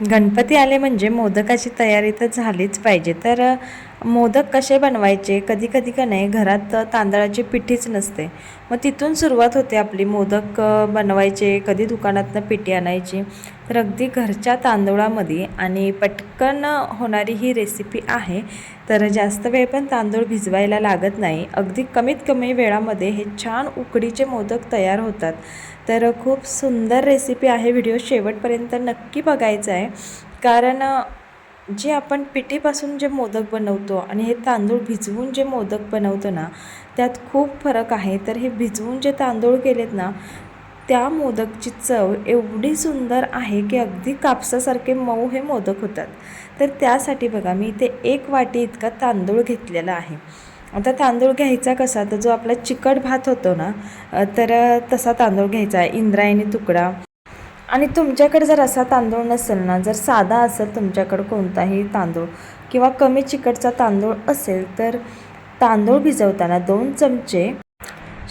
गणपती आले म्हणजे मोदकाची तयारी तर झालीच पाहिजे. तर मोदक कसे बनवायचे कधी कधी का नाही घरात तांदळाची पिठीच नसते. मग तिथून सुरुवात होते आपली मोदक बनवायचे कधी दुकानातनं पिठी आणायची. तर अगदी घरच्या तांदूळामध्ये आणि पटकन होणारी ही रेसिपी आहे तर जास्त वेळ पण तांदूळ भिजवायला लागत नाही. अगदी कमीत कमी वेळामध्ये हे छान उकडीचे मोदक तयार होतात. तर खूप सुंदर रेसिपी आहे व्हिडिओ शेवटपर्यंत नक्की बघायचा आहे. कारण जे आपण पिठीपासून जे मोदक बनवतो आणि हे तांदूळ भिजवून जे मोदक बनवतो ना त्यात खूप फरक आहे. तर हे भिजवून जे तांदूळ केलेत ना त्या मोदकची चव एवढी सुंदर आहे की अगदी कापसासारखे मऊ हे मोदक होतात. तर त्यासाठी बघा मी इथे एक वाटी इतका तांदूळ घेतलेला आहे. आता तांदूळ घ्यायचा कसा? तर जो आपला चिकट भात होतो ना तर तसा तांदूळ घ्यायचा आहे. इंद्रायणी तुकडा आणि तुमच्याकडे जर असा तांदूळ नसेल ना जर साधा असेल तुमच्याकडं कोणताही तांदूळ किंवा कमी चिकटचा तांदूळ असेल तर तांदूळ भिजवताना दोन चमचे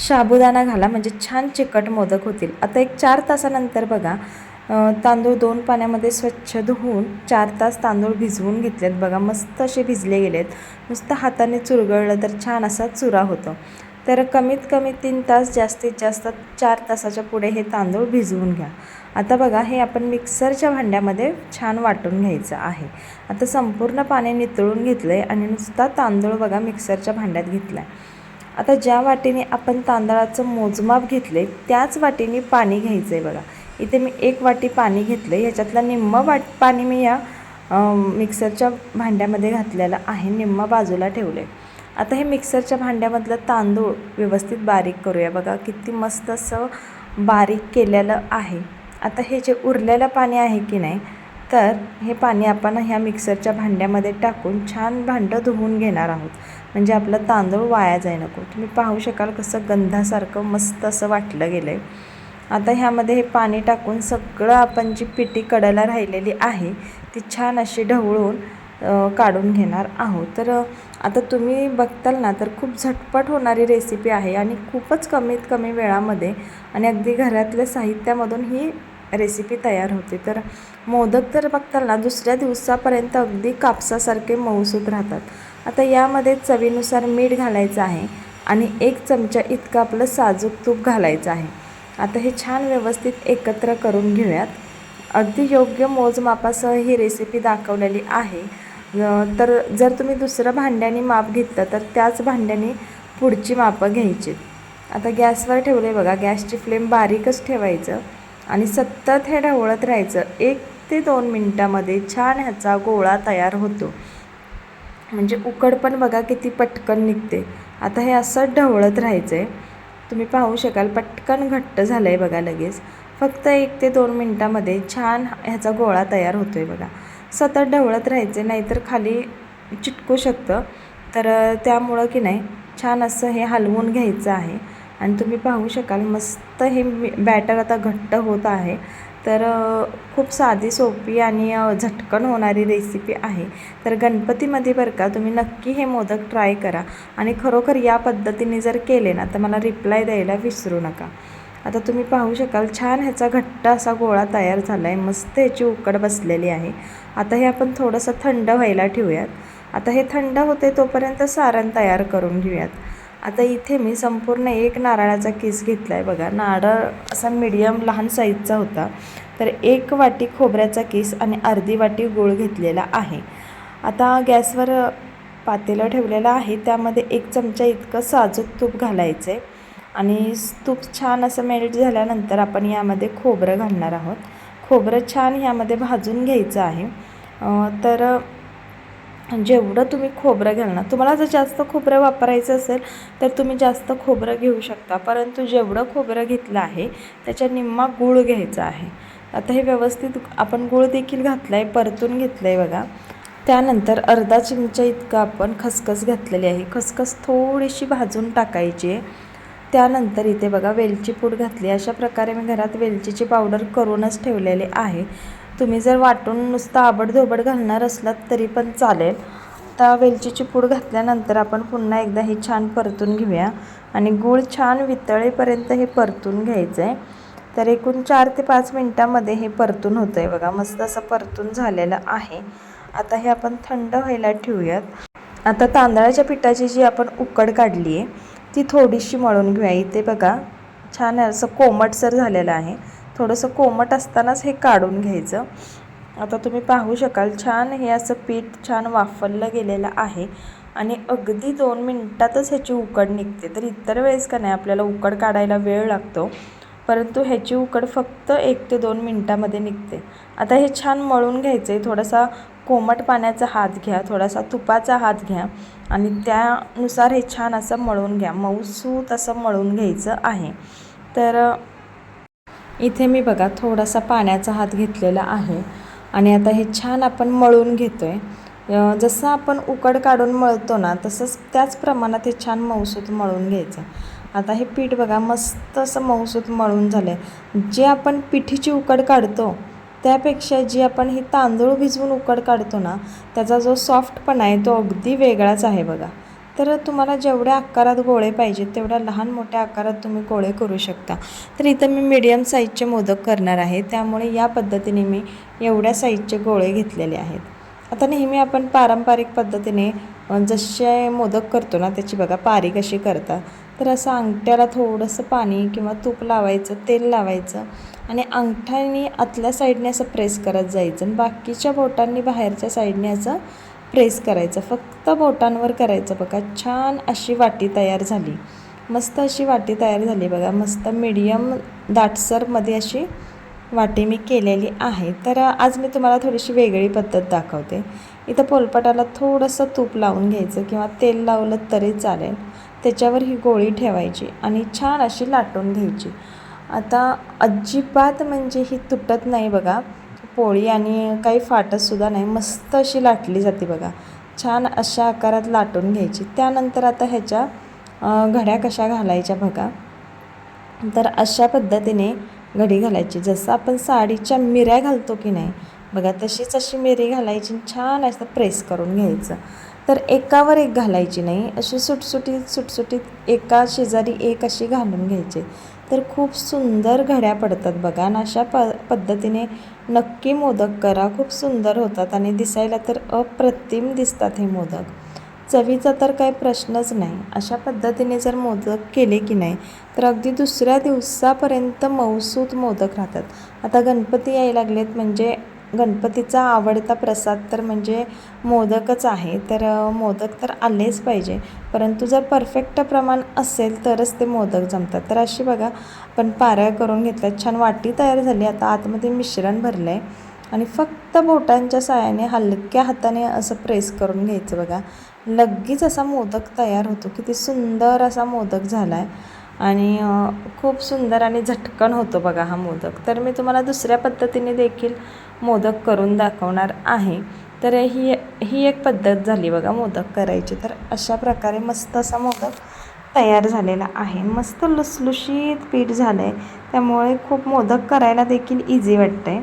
साबुदाणा घाला म्हणजे छान चिकट मोदक होतील. आता एक चार तासानंतर बघा तांदूळ दोन पाण्यामध्ये स्वच्छ धुवून चार तास तांदूळ भिजवून घेतलेत बघा मस्त असे भिजले गेलेत. नुसतं हाताने चुरगळलं तर छान असा चुरा होतो. तर कमीत कमी तीन तास जास्तीत जास्त चार तासाच्या पुढे हे तांदूळ भिजवून घ्या. आता बघा हे आपण मिक्सरच्या भांड्यामध्ये छान वाटून घ्यायचं आहे. आता संपूर्ण पाणी नितळून घेतलं आहे आणि नुसता तांदूळ बघा मिक्सरच्या भांड्यात घेतला आहे आता ज्या वाटीने आपण तांदळाचं मोजमाप घेतले त्याच वाटीने पाणी घ्यायचं आहे बघा. इथे मी एक वाटी पाणी घेतलं आहे ह्याच्यातला निम्मं वाट पाणी मी या मिक्सरच्या भांड्यामध्ये घातलेलं आहे निम्मा बाजूला ठेवलं आहे आता हे मिक्सरच्या भांड्यामधलं तांदूळ व्यवस्थित बारीक करूया बघा किती मस्त असं बारीक केलेलं आहे. आता हे जे उरलेलं पाणी आहे की नाही तर हे पाणी आपण ह्या मिक्सरच्या भांड्यामध्ये टाकून छान भांडं धुवून घेणार आहोत. म्हणजे आपलं तांदूळ वाया जाय नको. तुम्ही पाहू शकाल कसं गंधासारखं मस्त असं वाटलं गेलं आहे आता ह्यामध्ये हे पाणी टाकून सगळं आपण जी पिठी कडायला राहिलेली आहे ती छान अशी ढवळून काढून घेणार आहोत. तर आता तुम्ही बघताल ना तर खूप झटपट होणारी रेसिपी आहे आणि खूपच कमीत कमी वेळामध्ये आणि अगदी घरातल्या साहित्यामधून ही रेसिपी तयार होते. तर मोदक तर बघताल ना दुसऱ्या दिवसापर्यंत अगदी कापसासारखे मऊसूत राहतात. आता यामध्ये चवीनुसार मीठ घालायचं आहे आणि एक चमचा इतकं आपलं साजूक तूप घालायचं आहे. आता हे छान व्यवस्थित एकत्र करून घेऊयात. अगदी योग्य मोजमापासह ही रेसिपी दाखवलेली आहे. तर जर तुम्ही दुसरं भांड्याने माप घेतलं तर त्याच भांड्याने पुढची मापं घ्यायची. आता गॅसवर ठेवले बघा गॅसची फ्लेम बारीकच ठेवायचं आणि सतत हे ढवळत राहायचं. एक ते दोन मिनटामध्ये छान ह्याचा गोळा तयार होतो. म्हणजे उकड पण बघा किती पटकन निघते. आता हे असं ढवळत राहायचं आहे तुम्ही पाहू शकाल पटकन घट्ट झालं आहे बघा लगेच. फक्त एक ते दोन मिनटामध्ये छान ह्याचा गोळा तयार होतो आहे बघा. सतत ढवळत राहायचे नाहीतर खाली चिटकू शकतं. तर त्यामुळं की नाही छान असं हे हलवून घ्यायचं आहे. आणि तुम्ही पाहू शकाल मस्त हे बॅटर आता घट्ट होत आहे. तर खूप साधी सोपी आणि झटकन होणारी रेसिपी आहे. तर गणपतीमध्ये बरं का तुम्ही नक्की हे मोदक ट्राय करा. आणि खरोखर या पद्धतीने जर केले ना तर मला रिप्लाय द्यायला विसरू नका. आता तुम्ही पाहू शकाल छान ह्याचा घट्ट असा गोळा तयार झाला आहे मस्त ह्याची उकड बसलेली आहे. आता हे आपण थोडंसं थंड व्हायला ठेवूयात. आता हे थंड होते तोपर्यंत सारण तयार करून घेऊयात. आता इथे मी संपूर्ण एक नारळाचा किस घेतला आहे बघा. नारळ असा मीडियम लहान साईजचा होता. तर एक वाटी खोबऱ्याचा किस आणि अर्धी वाटी गूळ घेतलेला आहे. आता गॅसवर पातेलं ठेवलेलं आहे. त्यामध्ये एक चमचा इतकं साजूक तूप घालायचं आहे आणि तूप छान असं मेल्ट झाल्यानंतर आपण यामध्ये खोबरं घालणार आहोत. खोबरं छान ह्यामध्ये भाजून घ्यायचं आहे. तर जेवढं तुम्ही खोबरं घालणार तुम्हाला जर जास्त खोबरं वापरायचं असेल तर तुम्ही जास्त खोबरं घेऊ शकता. परंतु जेवढं खोबरं घेतलं आहे त्याच्या निम्मा गूळ घ्यायचा आहे. आता हे व्यवस्थित आपण गूळ देखील घातला आहे परतून घेतलं आहे बघा. त्यानंतर अर्धा चिमचा इतकं आपण खसखस घातलेली आहे. खसखस थोडीशी भाजून टाकायची आहे. त्यानंतर इथे बघा वेलची पूड घातली. अशा प्रकारे मी घरात वेलचीची पावडर करूनच ठेवलेली आहे. तुम्ही जर वाटून नुसतं आबडधोबड घालणार असलात तरी पण चालेल. आता वेलचीची पूड घातल्यानंतर आपण पुन्हा एकदा हे छान परतून घेऊया. आणि गूळ छान वितळेपर्यंत हे परतून घ्यायचं आहे तर एकूण चार ते पाच मिनटामध्ये हे परतून होतं आहे बघा. मस्त असं परतून झालेलं आहे. आता हे आपण थंड व्हायला ठेवूयात. आता तांदळाच्या पिठाची जी आपण उकड काढली आहे ती थोडीशी मळून घेऊया. इथे बघा छान असं कोमटसर झालेलं आहे. थोडंसं कोमट असतानाच हे काढून घ्यायचं. आता तुम्ही पाहू शकाल छान हे असं पीठ छान वाफरलं गेलेलं आहे आणि अगदी दोन मिनटातच ह्याची उकड निघते. तर इतर वेळेस का नाही आपल्याला उकड काढायला वेळ लागतो परंतु ह्याची उकड फक्त एक ते दोन मिनटामध्ये निघते. आता हे छान मळून घ्यायचं आहे थोडासा कोमट पाण्याचा हात घ्या थोडासा तुपाचा हात घ्या आणि त्यानुसार हे छान असं मळून घ्या. मऊसूत असं मळून घ्यायचं आहे. तर इथे मी बघा थोडासा पाण्याचा हात घेतलेला आहे आणि आता हे छान आपण मळून घेतो आहे जसं आपण उकड काढून मळतो ना तसंच त्याच प्रमाणात हे छान मऊसूत मळून घ्यायचं. आता हे पीठ बघा मस्त असं मऊसूत मळून झालं आहे जे आपण पिठीची उकड काढतो त्यापेक्षा जी आपण ही तांदूळ भिजवून उकड काढतो ना त्याचा जो सॉफ्टपणा आहे तो अगदी वेगळाच आहे बघा. तर तुम्हाला जेवढ्या आकारात गोळे पाहिजेत तेवढ्या लहान मोठ्या आकारात तुम्ही गोळे करू शकता. तर इथं मी मीडियम साईजचे मोदक करणार आहे. त्यामुळे या पद्धतीने मी एवढ्या साईजचे गोळे घेतलेले आहेत. आता नेहमी आपण पारंपरिक पद्धतीने जसे मोदक करतो ना त्याची बघा पारी कशी करतात. तर असं अंगठ्याला थोडंसं पाणी किंवा तूप लावायचं तेल लावायचं. आणि अंगठ्याने आतल्या साईडने असं प्रेस करत जायचं आणि बाकीच्या बोटांनी बाहेरच्या साईडने असं प्रेस करायचं. फक्त बोटांवर करायचं बघा. छान अशी वाटी तयार झाली. मस्त अशी वाटी तयार झाली बघा. मस्त मीडियम दाटसरमध्ये अशी वाटी मी केलेली आहे. तर आज मी तुम्हाला थोडीशी वेगळी पद्धत दाखवते. इथं पोलपटाला थोडंसं तूप लावून घ्यायचं किंवा तेल लावलं तरी चालेल. त्याच्यावर ही गोळी ठेवायची आणि छान अशी लाटून घ्यायची. आता अजिबात म्हणजे ही तुटत नाही बघा. पोळी आणि काही फाटतसुद्धा नाही. मस्त अशी लाटली जाते बघा. छान अशा आकारात लाटून घ्यायची. त्यानंतर आता ह्याच्या घड्या कशा घालायच्या बघा. तर अशा पद्धतीने घडी घालायची. जसं आपण साडीच्या मिऱ्या घालतो की नाही बघा तशीच अशी मिरी घालायची छान असं प्रेस करून घ्यायचं. तर एकावर एक घालायची नाही. अशी सुटसुटीत सुटसुटीत एका शेजारी एक अशी घालून घ्यायची. तर खूप सुंदर घड्या पडतात बघा आणि अशा प पद्धतीने नक्की मोदक करा. खूप सुंदर होतात आणि दिसायला तर अप्रतिम दिसतात हे मोदक. चवीचा तर काही प्रश्नच नाही. अशा पद्धतीने जर मोदक केले की नाही तर अगदी दुसऱ्या दिवसापर्यंत मौसूत मोदक राहतात. आता गणपती यायला लागलेत म्हणजे गणपतीचा आवडता प्रसाद तर म्हणजे मोदकच आहे. तर मोदक तर आलेच पाहिजे. परंतु जर परफेक्ट प्रमाण असेल तरच ते मोदक जमतात. तर अशी बघा आपण पाऱ्या करून घेतल्या छान वाटी तयार झाली. आता आतमध्ये मिश्रण भरलं आहे आणि फक्त बोटांच्या साह्याने हलक्या हाताने असं प्रेस करून घ्यायचं बघा. लगेच असा मोदक तयार होतो. किती सुंदर असा मोदक झाला आहे आणि खूप सुंदर आणि झटकन होतो बघा हा मोदक. तर मी तुम्हाला दुसऱ्या पद्धतीने देखील मोदक करून दाखवणार आहे. तर ही ही एक पद्धत झाली बघा मोदक करायची. तर अशा प्रकारे मस्त असा मोदक तयार झालेला आहे. मस्त लुसलुशीत पीठ झालं आहे त्यामुळे खूप मोदक करायला देखील इझी वाटतं आहे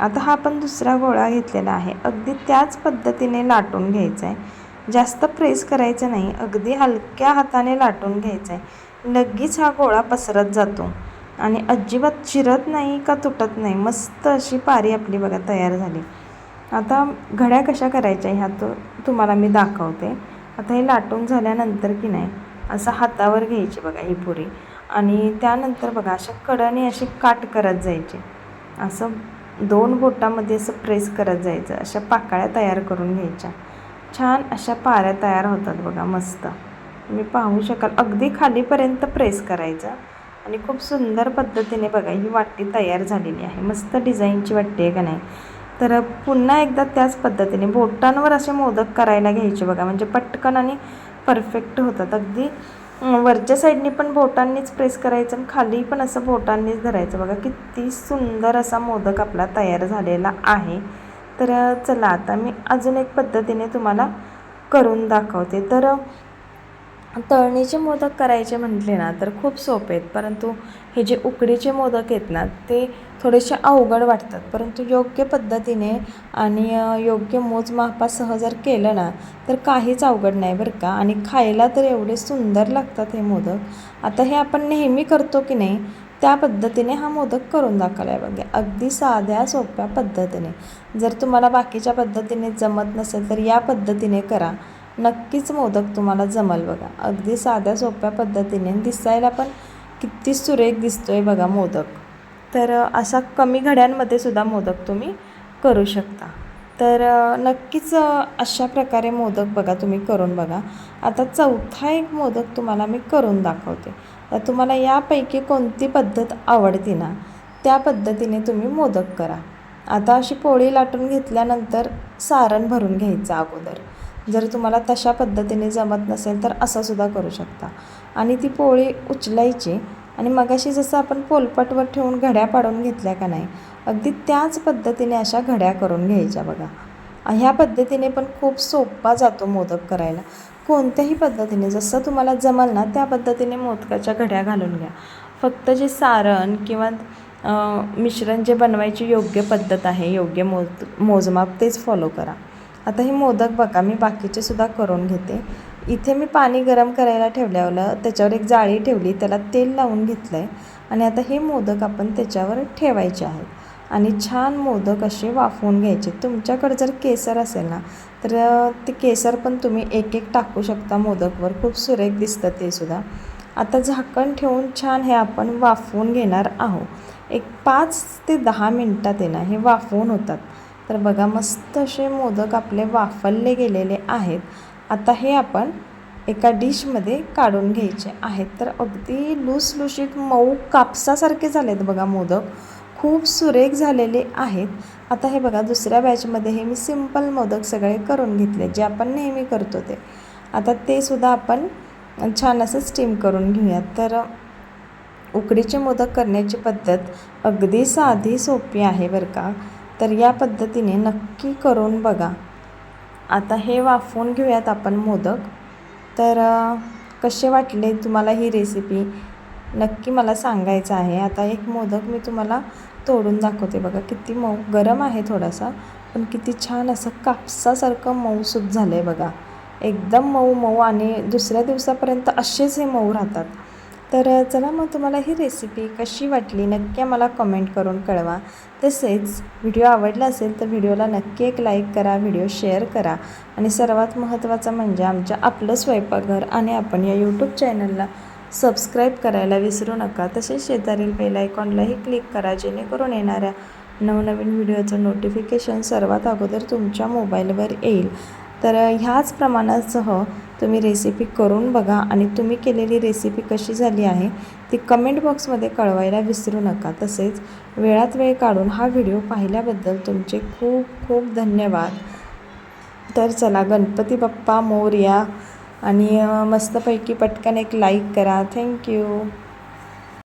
आता हा आपण दुसरा गोळा घेतलेला आहे. अगदी त्याच पद्धतीने लाटून घ्यायचा आहे जास्त प्रेस करायचं नाही. अगदी हलक्या हाताने लाटून घ्यायचं आहे लगेच हा गोळा पसरत जातो. आणि अजिबात चिरत नाही का तुटत नाही. मस्त अशी पारी आपली बघा तयार झाली. आता घड्या कशा करायच्या ह्या तो तुम्हाला मी दाखवते. आता हे लाटून झाल्यानंतर की नाही असं हातावर घ्यायची बघा ही पुरी. आणि त्यानंतर बघा अशा कडाने अशी काट करत जायची. असं दोन बोटामध्ये असं प्रेस करत जायचं. अशा पाकळ्या तयार करून घ्यायच्या. छान अशा पाऱ्या तयार होतात बघा मस्त. तुम्ही पाहू शकाल. अगदी खालीपर्यंत प्रेस करायचं. आणि खूप सुंदर पद्धतीने बघा ही वाटी तयार झालेली आहे. मस्त डिझाईनची वाटी आहे का नाही? तर पुन्हा एकदा त्याच पद्धतीने बोटांवर असे मोदक करायला घ्यायचे बघा. म्हणजे पटकन आणि परफेक्ट होतात. अगदी वरच्या साईडनी पण बोटांनीच प्रेस करायचं आणि खाली पण असं बोटांनीच धरायचं. बघा किती सुंदर असा मोदक आपला तयार झालेला आहे. तर चला आता मी अजून एक पद्धतीने तुम्हाला करून दाखवते. तर तळणीचे मोदक करायचे म्हटले ना तर खूप सोपे आहेत परंतु हे जे उकडीचे मोदक आहेत ना ते थोडेसे अवघड वाटतात. परंतु योग्य पद्धतीने आणि योग्य मोजमापासह जर केलं ना तर काहीच अवघड नाही बरं का. आणि खायला तर एवढे सुंदर लागतात हे मोदक. आता हे आपण नेहमी करतो की नाही त्या पद्धतीने हा मोदक करून दाखवला आहे बघा. अगदी साध्या सोप्या पद्धतीने. जर तुम्हाला बाकीच्या पद्धतीने जमत नसेल तर या पद्धतीने करा. नक्कीच मोदक तुम्हाला जमल बघा. अगदी साध्या सोप्या पद्धतीने. दिसायला पण किती सुरेख दिसतोय बघा मोदक. तर असा अशा कमी घड्यांमध्ये सुद्धा मोदक तुम्ही करू शकता. तर नक्कीच अशा प्रकारे मोदक बघा तुम्ही करून बघा. आता चौथा एक मोदक तुम्हाला मी करून दाखवते. तर तुम्हाला यापैकी कोणती पद्धत आवडती ना त्या पद्धतीने तुम्ही मोदक करा. आता अशी पोळी लाटून घेतल्यानंतर सारण भरून घ्यायचं अगोदर. जर तुम्हाला तशा पद्धतीने जमत नसेल तर असं सुद्धा करू शकता. आणि ती पोळी उचलायची आणि मगाशी जसं आपण पोलपटवर ठेवून घड्या पाडून घेतल्या का नाही अगदी त्याच पद्धतीने अशा घड्या करून घ्यायच्या बघा. ह्या पद्धतीने पण खूप सोपा जातो मोदक करायला. कोणत्याही पद्धतीने जसं तुम्हाला जमल ना त्या पद्धतीने मोदकाच्या घड्या घालून घ्या. फक्त जे सारण किंवा मिश्रण जे बनवायची योग्य पद्धत आहे योग्य मोज मोजमाप तेच फॉलो करा. आता हे मोदक बघा मी बाकीचे सुद्धा करून घेते. इथे मी पाणी गरम करायला ठेवल्यावलं त्याच्यावर एक जाळी ठेवली त्याला तेल लावून घेतलं आहे आणि आता हे मोदक आपण त्याच्यावर ठेवायचे आहेत. आणि छान मोदक असे वाफवून घ्यायचे. तुमच्याकडे जर केसर असेल ना तर ते केसर पण तुम्ही एक एक टाकू शकता मोदकवर. खूप सुरेख दिसतं ते सुद्धा. आता झाकण ठेवून छान हे आपण वाफवून घेणार आहोत. एक पाच ते दहा मिनटात आहे ना हे वाफवून होतात. तर बघा मस्त असे मोदक आपले वाफलले गेलेले आहेत. आता हे आपण एका डिशमध्ये काढून घ्यायचे आहेत. तर अगदी लुसलुशीत मऊ कापसासारखे झालेत बघा मोदक. खूप सुरेख झालेले आहेत. आता हे बघा दुसऱ्या बॅचमध्ये हे मी सिंपल मोदक सगळे करून घेतले जे आपण नेहमी करतो ते. आता ते सुद्धा आपण छान असं स्टीम करून घेऊयात. तर उकडीचे मोदक करण्याची पद्धत अगदी साधी सोपी आहे बरं का. तर या पद्धतीने नक्की करून बघा. आता हे वाफवून घेऊयात आपण मोदक. तर कसे वाटले तुम्हाला ही रेसिपी नक्की मला सांगायचं आहे. आता एक मोदक मी तुम्हाला तोडून दाखवते बघा. किती मऊ गरम आहे थोडासा पण किती छान असं कापसासारखं मऊसूप झालं आहे बघा. एकदम मऊ मऊ आणि दुसऱ्या दिवसापर्यंत असेच हे मऊ राहतात. तर चला मग तुम्हाला ही रेसिपी कशी वाटली नक्की मला कमेंट करून कळवा. तसेच व्हिडिओ आवडला असेल तर व्हिडिओला नक्की एक लाईक करा व्हिडिओ शेअर करा. आणि सर्वात महत्त्वाचं म्हणजे आमच्या आपलं स्वयंपाकघर आणि आपण या यूट्यूब चॅनलला सबस्क्राईब करायला विसरू नका. तसेच शेजारील बेल आयकॉनलाही क्लिक करा जेणेकरून येणाऱ्या नवनवीन व्हिडिओचं नोटिफिकेशन सर्वात अगोदर तुमच्या मोबाईलवर येईल. तर ह्याच प्रमाणासह तुम्ही रेसिपी करून बघा आणि तुम्ही केलेली रेसिपी कशी झाली आहे ती कमेंट बॉक्समध्ये कळवायला विसरू नका. तसेच वेळात वेळ काढून हा व्हिडिओ पाहिल्याबद्दल तुमचे खूप खूप धन्यवाद. तर चला गणपती बाप्पा मोर्या आणि मस्तपैकी पटकन एक लाईक करा. थँक्यू